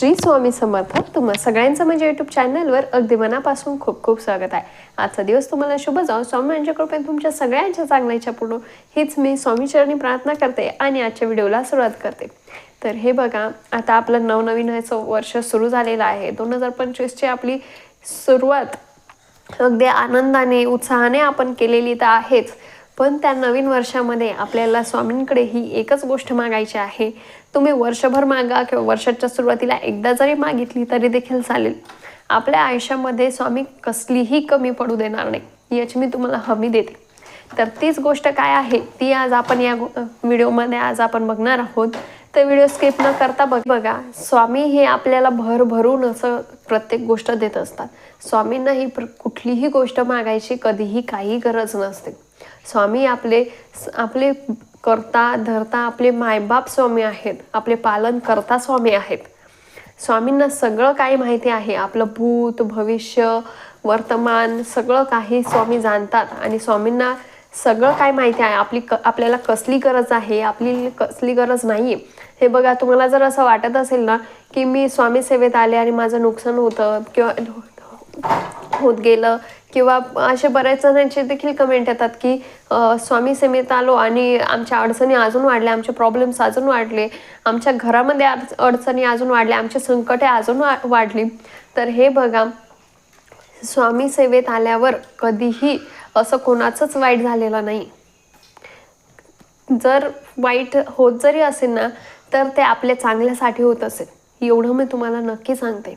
श्री स्वामी समर्थ. तुम्हा सगळ्यांचं म्हणजे युट्यूब चॅनलवर अगदी मनापासून खूप खूप स्वागत आहे. आजचा दिवस तुम्हाला शुभ जाऊ स्वामी यांच्या कृपेने तुमच्या सगळ्यांच्या चांगल्याच्या पूर्ण हीच मी स्वामीचरणी प्रार्थना करते आणि आजच्या व्हिडिओला सुरुवात करते. तर हे बघा आता आपलं नवनवीन ह्याचं वर्ष सुरू झालेलं आहे. दोन हजार पंचवीसची आपली सुरुवात अगदी आनंदाने उत्साहाने आपण केलेली तर आहेच. पण त्या नवीन वर्षामध्ये आपल्याला स्वामींकडे ही एकच गोष्ट मागायची आहे. तुम्ही वर्षभर मागा किंवा वर्षाच्या सुरुवातीला एकदा जरी मागितली तरी देखील चालेल. आपल्या आयुष्यामध्ये स्वामी कसलीही कमी पडू देणार नाही याची मी तुम्हाला हमी देते. तर तीच गोष्ट काय आहे ती आज आपण या व्हिडिओमध्ये आज आपण बघणार आहोत. तर व्हिडिओ स्किप न करता बघ बघा स्वामी हे आपल्याला भरभरून असं प्रत्येक गोष्ट देत असतात. स्वामींना ही प्र- कुठलीही गोष्ट मागायची कधीही काही गरज नसते. स्वामी आपले आपले करता धरता आपले मायबाप स्वामी आहेत. आपले पालन करता स्वामी आहेत. स्वामींना सगळं काही माहिती आहे. आपलं भूत भविष्य वर्तमान सगळं काही स्वामी जाणतात. आणि स्वामींना सगळं काय माहिती आहे. आपली क आपल्याला कसली गरज आहे? आपली कसली गरज नाही आहे हे बघा तुम्हाला जर असं वाटत असेल ना की मी स्वामी सेवेत आले आणि माझं नुकसान होतं किंवा होत गेलं किंवा असे बऱ्याच जणांचे देखील कमेंट येतात की स्वामी सेवेत आलो आणि आमच्या अडचणी अजून वाढल्या आमचे प्रॉब्लेम्स अजून वाढले आमच्या घरामध्ये अडचणी अजून वाढल्या आमची संकटे अजून वा- वाढली. तर हे बघा स्वामी सेवेत आल्यावर कधीही असं कोणाचंच वाईट झालेलं नाही. जर वाईट होत जरी असेल ना तर ते आपल्या चांगल्यासाठी होत असेल. एवढं मी तुम्हाला नक्की सांगते.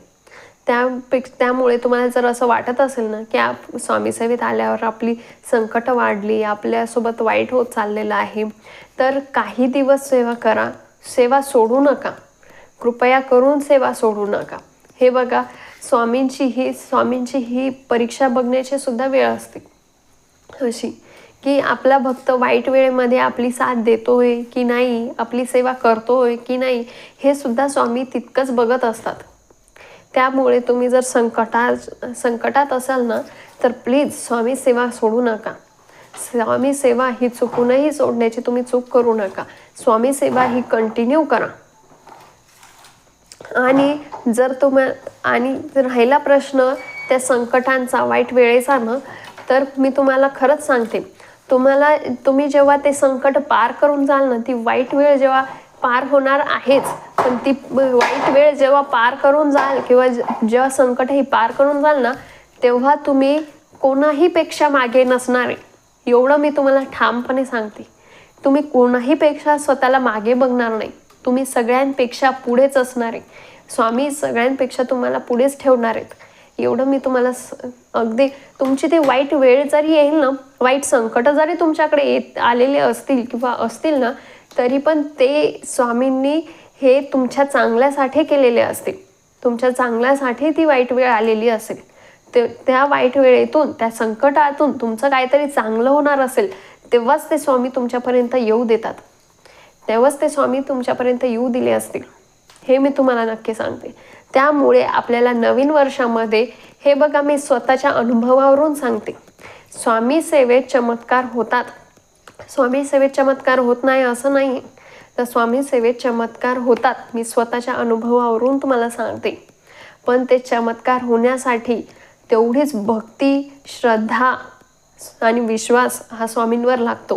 त्यापेक्ष त्यामुळे तुम्हाला जर असं वाटत असेल ना की आप स्वामी सेवेत आल्यावर आपली संकट वाढली आपल्यासोबत वाईट होत चाललेलं आहे तर काही दिवस सेवा करा. सेवा सोडू नका. कृपया करून सेवा सोडू नका. हे बघा स्वामींची ही स्वामींची ही परीक्षा बघण्याची सुद्धा वेळ असते. अशी की आपला भक्त वाईट वेळेमध्ये आपली साथ देतोय की नाही आपली सेवा करतोय की नाही हे सुद्धा स्वामी तितकंच बघत असतात. त्यामुळे तुम्ही जर संकटात संकटात असाल ना तर प्लीज स्वामी सेवा सोडू नका. स्वामी सेवा ही चुकूनही सोडण्याची तुम्ही चूक करू नका. स्वामी सेवा ही कंटिन्यू करा. आणि जर तुम्हा आणि राहिला प्रश्न त्या संकटांचा वाईट वेळेचा ना तर मी तुम्हाला खरंच सांगते. तुम्हाला तुम्ही जेव्हा ते संकट पार करून जाल ना ती वाईट वेळ जेव्हा पार होणार आहेच. पण ती वाईट वेळ जेव्हा पार करून जाल किंवा जेव्हा संकट ही पार करून जाल ना तेव्हा तुम्ही कोणाही पेक्षा मागे नसणार. आहे एवढं मी तुम्हाला ठामपणे सांगते. तुम्ही कोणाही पेक्षा स्वतःला मागे बघणार नाही. तुम्ही सगळ्यांपेक्षा पुढेच असणार. आहे स्वामी सगळ्यांपेक्षा तुम्हाला पुढेच ठेवणार आहेत. एवढं मी तुम्हाला अगदी तुमची ती वाईट वेळ जरी येईल ना वाईट संकट जरी तुमच्याकडे येत आलेले असतील किंवा असतील ना तरी पण ते स्वामींनी हे तुमच्या चांगल्यासाठी केलेले असतील. तुमच्या चांगल्यासाठी ती वाईट वेळ आलेली असेल. ते त्या वाईट वेळेतून त्या संकटातून तुमचं काहीतरी चांगलं होणार असेल तेव्हाच ते स्वामी तुमच्यापर्यंत येऊ देतात. तेव्हाच ते स्वामी तुमच्यापर्यंत येऊ दिले असतील. हे मी तुम्हाला नक्की सांगते. त्यामुळे आपल्याला नवीन वर्षामध्ये हे बघा मी स्वतःच्या अनुभवावरून सांगते. स्वामी सेवेत चमत्कार होतात. स्वामी सेवेत चमत्कार होत नाही असं नाही. तर स्वामी सेवेत चमत्कार होतात. मी स्वतःच्या अनुभवावरून तुम्हाला सांगते. पण ते चमत्कार होण्यासाठी तेवढीच भक्ती श्रद्धा आणि विश्वास हा स्वामींवर लागतो.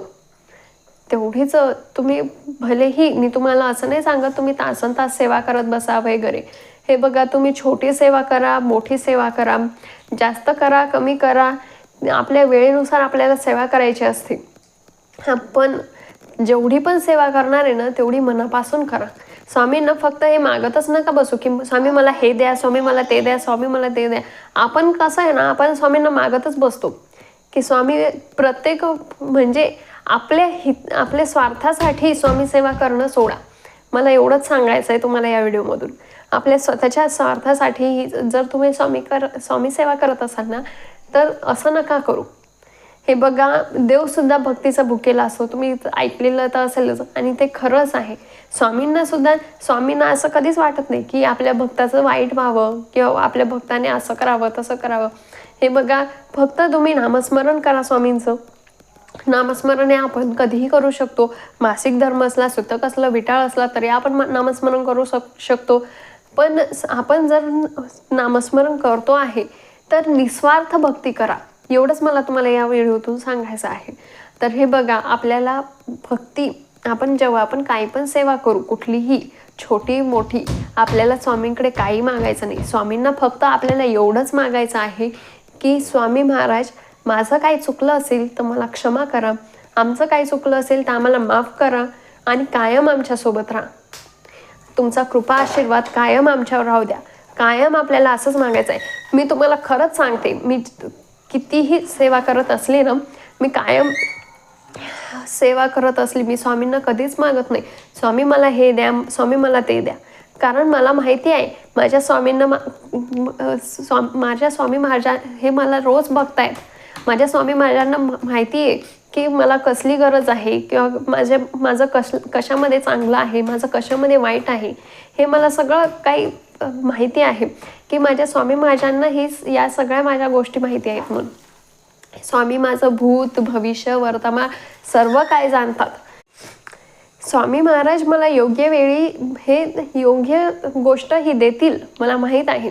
तेवढीच तुम्ही भलेही मी तुम्हाला असं नाही सांगत तुम्ही तासन तास सेवा करत बसा वगैरे. हे बघा तुम्ही छोटी सेवा करा मोठी सेवा करा जास्त करा कमी करा. आपल्या वेळेनुसार आपल्याला सेवा करायची असते. आपण जेवढी पण सेवा करणार आहे ना तेवढी मनापासून करा. स्वामींना फक्त हे मागतच नका बसू की स्वामी मला हे द्या स्वामी मला ते द्या स्वामी मला ते द्या. आपण कसं आहे ना आपण स्वामींना मागतच बसतो. की स्वामी प्रत्येक म्हणजे आपल्या हित आपल्या स्वार्थासाठी स्वामी सेवा करणं सोडा. मला एवढंच सांगायचं आहे तुम्हाला या व्हिडिओमधून. आपल्या स्वतःच्या स्वार्थासाठी जर तुम्ही स्वामी कर स्वामी सेवा करत असाल ना तर असं नका करू. हे बघा देवसुद्धा भक्तीचा भुकेला असतो तुम्ही ऐकलेलं तर असेलच. आणि ते खरंच आहे. स्वामींना सुद्धा स्वामींना असं कधीच वाटत नाही की आपल्या भक्ताचं वाईट व्हावं किंवा आपल्या भक्ताने असं करावं तसं करावं. हे बघा फक्त तुम्ही नामस्मरण करा स्वामींचं. नामस्मरण हे आपण कधीही करू शकतो. मासिक धर्म असला सुतक असला विटाळ असला तरी आपण नामस्मरण करू शक शकतो. पण आपण जर नामस्मरण करतो आहे तर निस्वार्थ भक्ती करा. एवढंच मला तुम्हाला या व्हिडिओतून सांगायचं आहे. तर हे बघा आपल्याला भक्ती आपण जेव्हा आपण काही पण सेवा करू कुठलीही छोटी मोठी आपल्याला स्वामींकडे काही मागायचं नाही. स्वामींना फक्त आपल्याला एवढंच मागायचं आहे की स्वामी महाराज माझं काही चुकलं असेल तर मला क्षमा करा. आमचं काही चुकलं असेल तर आम्हाला माफ करा आणि कायम आमच्यासोबत राहा. तुमचा कृपा आशीर्वाद कायम आमच्यावर राहू द्या. कायम आपल्याला असंच मागायचं आहे. मी तुम्हाला खरंच सांगते मी कितीही सेवा करत असली ना मी कायम सेवा करत असली मी स्वामींना कधीच मागत नाही. स्वामी मला हे द्या स्वामी मला ते द्या. कारण मला माहिती आहे माझ्या स्वामींना मा म- स्वा माझ्या स्वामी महाराजा हे मला रोज बघतायत. माझ्या स्वामी महाराजांना म- माहिती आहे. की मला कसली गरज आहे किंवा माझ्या माझं कश कशामध्ये चांगलं आहे माझं कशामध्ये वाईट आहे हे मला सगळं काही माहिती आहे की माझ्या स्वामी महाराजांना ही या सगळ्या माझ्या गोष्टी माहिती आहेत म्हणून. स्वामी माझं भूत भविष्य वर्तमान सर्व काय जाणतात. स्वामी महाराज मला योग्य वेळी हे योग्य गोष्ट ही देतील मला माहीत आहे.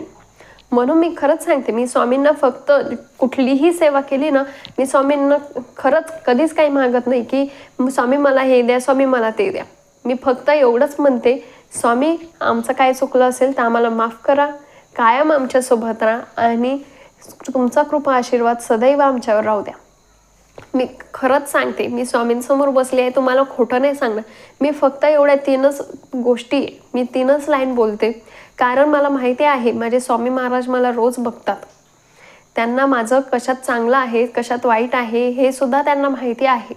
म्हणून मी खरंच सांगते मी स्वामींना फक्त कुठलीही सेवा केली ना मी स्वामींना खरंच कधीच काही मागत नाही की स्वामी मला हे द्या स्वामी मला ते द्या. मी फक्त एवढंच म्हणते स्वामी आमचं काय चुकलं असेल तर आम्हाला माफ करा कायम आमच्यासोबत राहा आणि तुमचा कृपा आशीर्वाद सदैव आमच्यावर राहू द्या. मी खरंच सांगते मी स्वामींसमोर बसले आहे तुम्हाला खोटं नाही सांगणार. मी फक्त एवढ्या तीनच गोष्टी मी तीनच लाईन बोलते. कारण मला माहिती आहे माझे स्वामी महाराज मला रोज बघतात. त्यांना माझं कशात चांगलं आहे कशात वाईट आहे हे सुद्धा त्यांना माहिती आहे.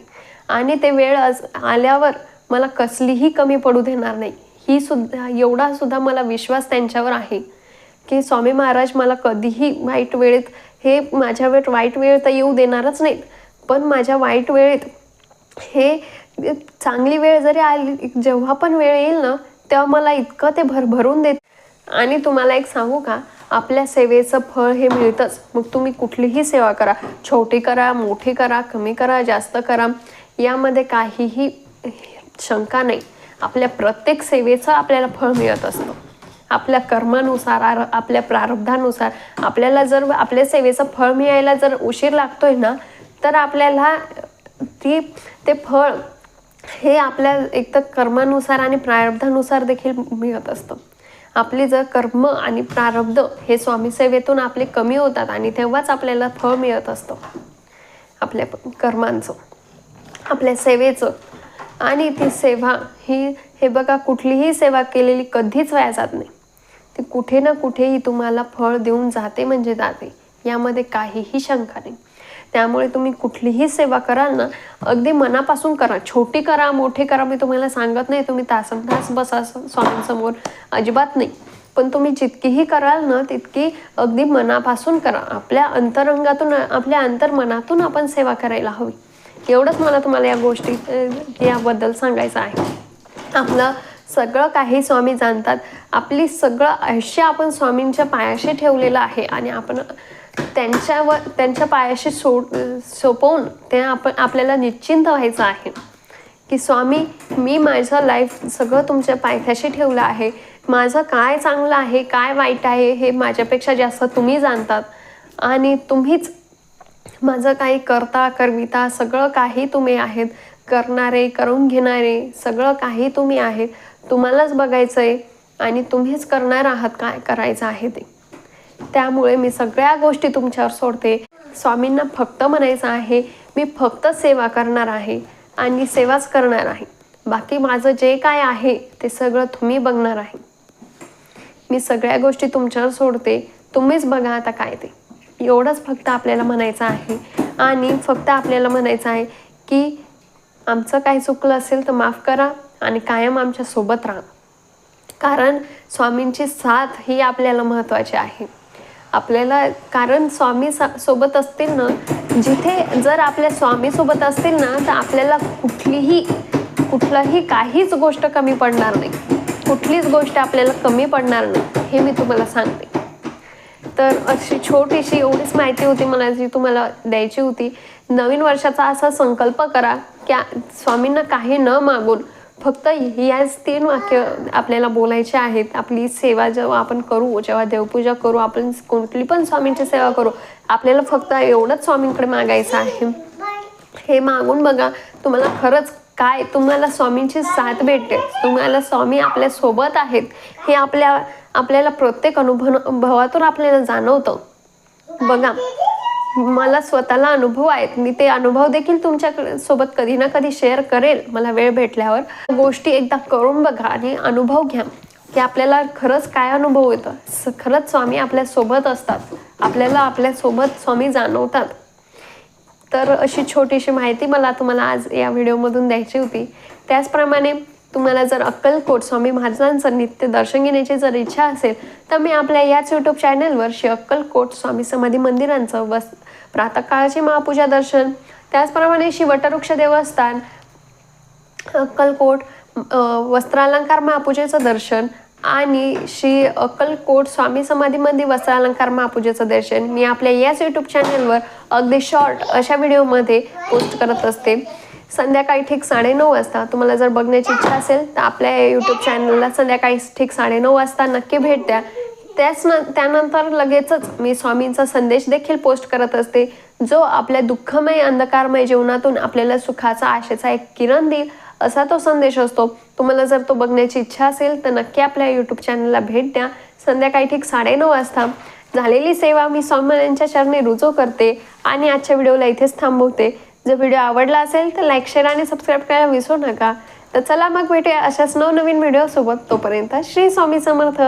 आणि ते वेळ आज आल्यावर मला कसलीही कमी पडू देणार नाही. ही सुद्धा एवढा सुद्धा मला विश्वास त्यांच्यावर आहे की स्वामी महाराज मला कधीही वाईट वेळेत हे माझ्या वेळ वाईट वेळ तर येऊ देणारच नाहीत. पण माझ्या वाईट वेळेत हे चांगली वेळ जरी आली जेव्हा पण वेळ येईल ना तेव्हा मला इतकं ते भरभरून देत. आणि तुम्हाला एक सांगू का? आपल्या सेवेचं फळ हे मिळतंच. मग तुम्ही कुठलीही सेवा करा. छोटी करा मोठी करा कमी करा जास्त करा. यामध्ये काहीही शंका नाही. आपल्या प्रत्येक सेवेचं आपल्याला फळ मिळत असतं. आपल्या कर्मानुसार आपल्या प्रारब्धानुसार. आपल्याला जर आपल्या सेवेचं फळ मिळायला जर उशीर लागतोय ना तर आपल्याला ती ते फळ हे आपल्या एक तर कर्मानुसार आणि प्रारब्धानुसार देखील मिळत असतं. आपले जर कर्म आणि प्रारब्ध हे स्वामी सेवेतून आपले कमी होतात आणि तेव्हाच आपल्याला फळ मिळत असतं. आपल्या कर्मांचं आपल्या सेवेचं. आणि ती सेवा ही हे बघा कुठलीही सेवा केलेली कधीच वाया जात नाही. ती कुठे ना कुठेही तुम्हाला फळ देऊन जाते म्हणजे जाते. यामध्ये काहीही शंका नाही. त्यामुळे तुम्ही कुठलीही सेवा कराल ना अगदी मनापासून करा. छोटी करा मोठी करा मी तुम्हाला सांगत नाही तुम्ही तासन तास बसा स्वामींसमोर. अजिबात नाही. पण तुम्ही जितकीही कराल ना तितकी अगदी मनापासून करा. आपल्या अंतरंगातून आपल्या अंतर्मनातून आपण सेवा करायला हवी. एवढंच मला तुम्हाला या गोष्टी याबद्दल सांगायचं आहे. आपलं सगळं काही स्वामी जाणतात. आपली सगळं आयुष्य आपण स्वामींच्या पायाशी ठेवलेलं आहे आणि आपण त्यांच्यावर त्यांच्या पायाशी सो सोपवून ते आपण आपल्याला निश्चिंत व्हायचं आहे. की स्वामी मी माझं लाईफ सगळं तुमच्या पायथ्याशी ठेवलं आहे. माझं काय चांगलं आहे काय वाईट आहे हे माझ्यापेक्षा जास्त तुम्ही जाणतात. आणि तुम्हीच माझं काही करता करविता सगळं काही तुम्ही आहेत. करणारे करून घेणारे सगळं काही तुम्ही आहेत. तुम्हालाच बघायचं आहे आणि तुम्हीच करणार आहात काय करायचं आहे ते. त्यामुळे मी सगळ्या गोष्टी तुमच्यावर सोडते. स्वामींना फक्त म्हणायचं आहे मी फक्त सेवा करणार आहे आणि सेवाच करणार आहे. बाकी माझं जे काय आहे ते सगळं तुम्ही बघणार आहे. मी सगळ्या गोष्टी तुमच्यावर सोडते तुम्हीच बघा आता काय ते. एवढंच फक्त आपल्याला म्हणायचं आहे आणि फक्त आपल्याला म्हणायचं आहे की आमचं काही चुकलं असेल तर माफ करा. आणि कायम आमच्यासोबत राहा. कारण स्वामींची साथ ही आपल्याला महत्त्वाची आहे. आपल्याला कारण स्वामी सा सोबत असतील ना जिथे जर आपल्या स्वामी सोबत असतील ना तर आपल्याला कुठलीही कुठलाही काहीच गोष्ट कमी पडणार नाही. कुठलीच गोष्ट आपल्याला कमी पडणार नाही हे मी तुम्हाला सांगते. तर अशी छोटीशी एवढीच माहिती होती मला जी तुम्हाला द्यायची होती. नवीन वर्षाचा असा संकल्प करा की स्वामींना काही न मागून फक्त याच तीन वाक्य आपल्याला बोलायचे आहेत. आपली सेवा जेव्हा आपण करू जेव्हा देवपूजा करू आपण कोणती पण स्वामींची सेवा करू आपल्याला फक्त एवढंच स्वामींकडे मागायचं आहे. हे मागून बघा तुम्हाला खरंच काय तुम्हाला स्वामींची साथ भेटते. तुम्हाला स्वामी आपल्यासोबत आहेत. हे आपल्या आपल्याला प्रत्येक अनुभव अनुभवातून आपल्याला जाणवतं. बघा मला स्वतःला अनुभव आहेत. मी ते अनुभव देखील तुमच्यासोबत कधी ना कधी शेअर करेल. मला वेळ भेटल्यावर. गोष्टी एकदा करून बघा आणि अनुभव घ्या. की आपल्याला खरंच काय अनुभव येतं? खरंच स्वामी आपल्यासोबत असतात. आपल्याला आपल्यासोबत स्वामी जाणवतात. तर अशी छोटीशी माहिती मला तुम्हाला आज या व्हिडिओमधून द्यायची होती. त्याचप्रमाणे तुम्हाला जर अक्कलकोट स्वामी महाराजांचं नित्य दर्शन घेण्याची जर इच्छा असेल तर मी आपल्या याच यूट्यूब चॅनलवर श्री अक्कलकोट स्वामी समाधी मंदिरांचं वस प्रातःकाळचे महापूजा दर्शन त्याचप्रमाणे श्री देवस्थान अक्कलकोट वस्त्रालंकार महापूजेचं दर्शन आणि श्री अक्कलकोट स्वामी समाधीमध्ये वस्त्रालंकार महापूजेचं दर्शन मी आपल्या याच यूट्यूब चॅनलवर अगदी शॉर्ट अशा व्हिडिओमध्ये पोस्ट करत असते. संध्याकाळी ठीक साडेनऊ वाजता तुम्हाला जर बघण्याची इच्छा असेल तर आपल्या यूट्यूब चॅनलला संध्याकाळी ठीक साडेनऊ वाजता नक्की भेट द्या. त्याच न त्यानंतर लगेचच मी स्वामींचा संदेश देखील पोस्ट करत असते जो आपल्या दुःखमय अंधकारमय जीवनातून आपल्याला सुखाचा आशेचा एक किरण देईल असा तो संदेश असतो. तुम्हाला जर तो बघण्याची इच्छा असेल तर नक्की आपल्या यूट्यूब चॅनलला भेट द्या. संध्याकाळी ठीक साडेनऊ वाजता झालेली सेवा मी स्वामींच्या चरणी रुजू करते आणि आजच्या व्हिडिओला इथेच थांबवते. जर व्हिडिओ आवडला असेल तर लाईक शेअर आणि सबस्क्राईब करायला विसरू नका. तर चला मग भेटूया अशाच नवनवीन व्हिडिओसोबत. तोपर्यंत श्री स्वामी समर्थ.